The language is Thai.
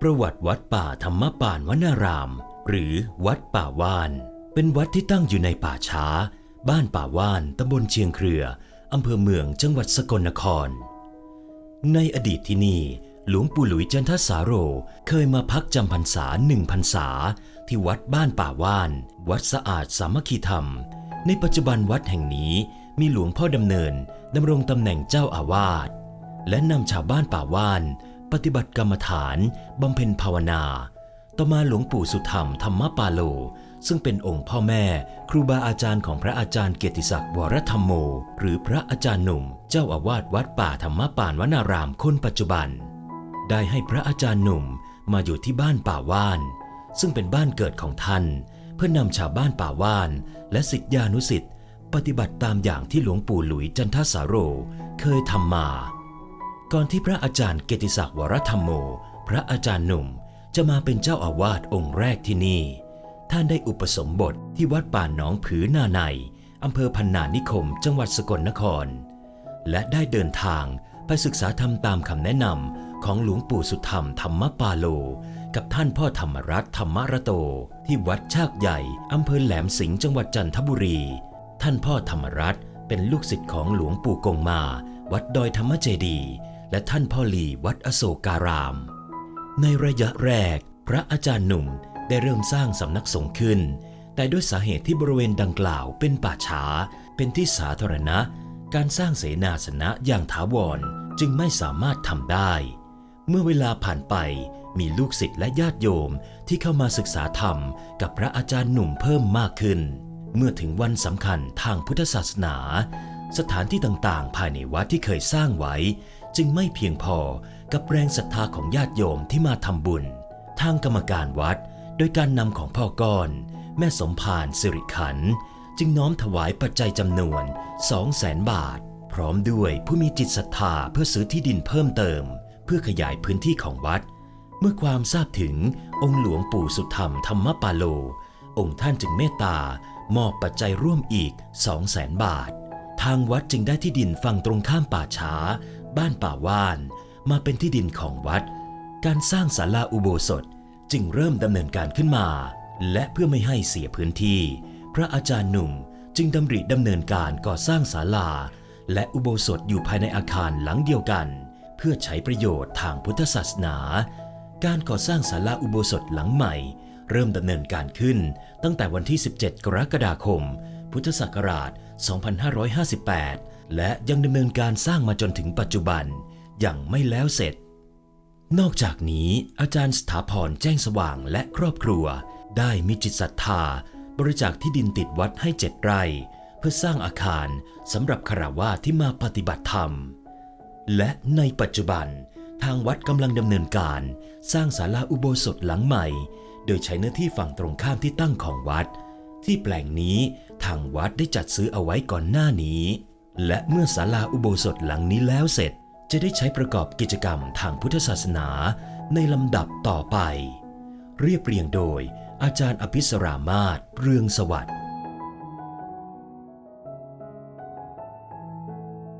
ประวัติวัดป่าธรรมป่านวนาราม หรือวัดป่าว่าน เป็นวัดที่ตั้งอยู่ในป่าช้า บ้านป่าว่านตำบลเชียงเครือ อำเภอเมืองจังหวัดสกลนคร ในอดีตที่นี่ หลวงปู่หลุยจันทสาโร เคยมาพักจำพรรษาหนึ่งพรรษา ที่วัดบ้านป่าว่าน วัดสะอาดสามัคคีธรรม ในปัจจุบันวัดแห่งนี้มีหลวงพ่อดำเนินดำรงตำแหน่งเจ้าอาวาสและนำชาวบ้านป่าว่าน ปฏิบัติกรรมฐาน บำเพ็ญภาวนา ต่อมาหลวงปู่สุธรรมธรรมปาโล ซึ่งเป็นองค์พ่อแม่ ครูบาอาจารย์ของพระอาจารย์เกียรติศักดิ์วรธรรมโม หรือพระอาจารย์หนุ่ม เจ้าอาวาสวัดป่าธรรมปานวนารามคนปัจจุบัน ได้ให้พระอาจารย์หนุ่มมาอยู่ที่บ้านป่าว่าน ซึ่งเป็นบ้านเกิดของท่าน เพื่อนำชาวบ้านป่าว่าน และศิษยานุศิษย์ปฏิบัติตามอย่างที่หลวงปู่หลุยจันทสาโร เคยทำมา ก่อนที่พระอาจารย์เกติศักดิ์วรธรรมโม พระอาจารย์หนุ่มจะมาเป็นเจ้าอาวาสองค์แรกที่นี่ ท่านได้อุปสมบทที่วัดป่าหนองผือนาในอำเภอพันนานิคม จังหวัดสกลนคร และได้เดินทางไปศึกษาธรรมตามคำแนะนำของหลวงปู่สุธรรมธรรมปาโล กับท่านพ่อธรรมรัตนธรรมระโต ที่วัดชากใหญ่อำเภอแหลมสิงห์จังหวัดจันทบุรี ท่านพ่อธรรมรัตนเป็นลูกศิษย์ของหลวงปู่กงมา วัดดอยธรรมเจดี และท่านพ่อหลีวัดอโศการาม ในระยะแรก พระอาจารย์หนุ่มได้เริ่มสร้างสำนักสงฆ์ขึ้น แต่ด้วยสาเหตุที่บริเวณดังกล่าวเป็นป่าช้า เป็นที่สาธารณะ การสร้างเสนาสนะอย่างถาวรจึงไม่สามารถทำได้ เมื่อเวลาผ่านไปมีลูกศิษย์และญาติโยมที่เข้ามาศึกษาธรรมกับพระอาจารย์หนุ่มเพิ่มมากขึ้น เมื่อถึงวันสำคัญทางพุทธศาสนา สถานที่ต่างๆ ภายในวัดที่เคยสร้างไว้ จึงไม่เพียงพอกับแรงศรัทธาของญาติโยมที่มาทำบุญ ทางกรรมการวัด โดยการนำของพ่อก้อน แม่สมภารสิริขัน จึงน้อมถวายปัจจัยจำนวน 2 0 0แสนบาท พร้อมด้วยผู้มีจิตศรัทธาเพื่อซื้อที่ดินเพิ่มเติม เพื่อขยายพื้นที่ของวัด เมื่อความทราบถึงองค์หลวงปู่สุธรรมธรรมปาโล องค์ท่านจึงเมตตามอบปัจจัยร่วมอีก 2 0 0แสนบาท ทางวัดจึงได้ที่ดินฝั่งตรงข้ามป่าช้า บ้านป่าว่านมาเป็นที่ดินของวัด การสร้างศาลาอุโบสถจึงเริ่มดำเนินการขึ้นมา และเพื่อไม่ให้เสียพื้นที่ พระอาจารย์หนุ่มจึงดำริดำเนินการก่อสร้างศาลา และอุโบสถอยู่ภายในอาคารหลังเดียวกัน เพื่อใช้ประโยชน์ทางพุทธศาสนา การก่อสร้างศาลาอุโบสถหลังใหม่ เริ่มดำเนินการขึ้น ตั้งแต่วันที่ 17 กรกฎาคม พุทธศักราช 2558 และยังดำเนินการสร้างมาจนถึงปัจจุบันยังไม่แล้วเสร็จ นอกจากนี้อาจารย์สถาพรแจ้งสว่างและครอบครัว ได้มีจิตศรัทธา บริจาคที่ดินติดวัดให้เจ็ดไร่ เพื่อสร้างอาคารสำหรับคารวาที่มาปฏิบัติธรรม และในปัจจุบันทางวัดกำลังดำเนินการสร้างศาลาอุโบสถหลังใหม่ โดยใช้เนื้อที่ฝั่งตรงข้ามที่ตั้งของวัด ที่แปลงนี้ทางวัดได้จัดซื้อเอาไว้ก่อนหน้านี้ และเมื่อศาลาอุโบสถหลังนี้แล้วเสร็จ จะได้ใช้ประกอบกิจกรรมทางพุทธศาสนาในลำดับต่อไป เรียบเรียงโดยอาจารย์อภิสรามาศเรืองสวัสดิ์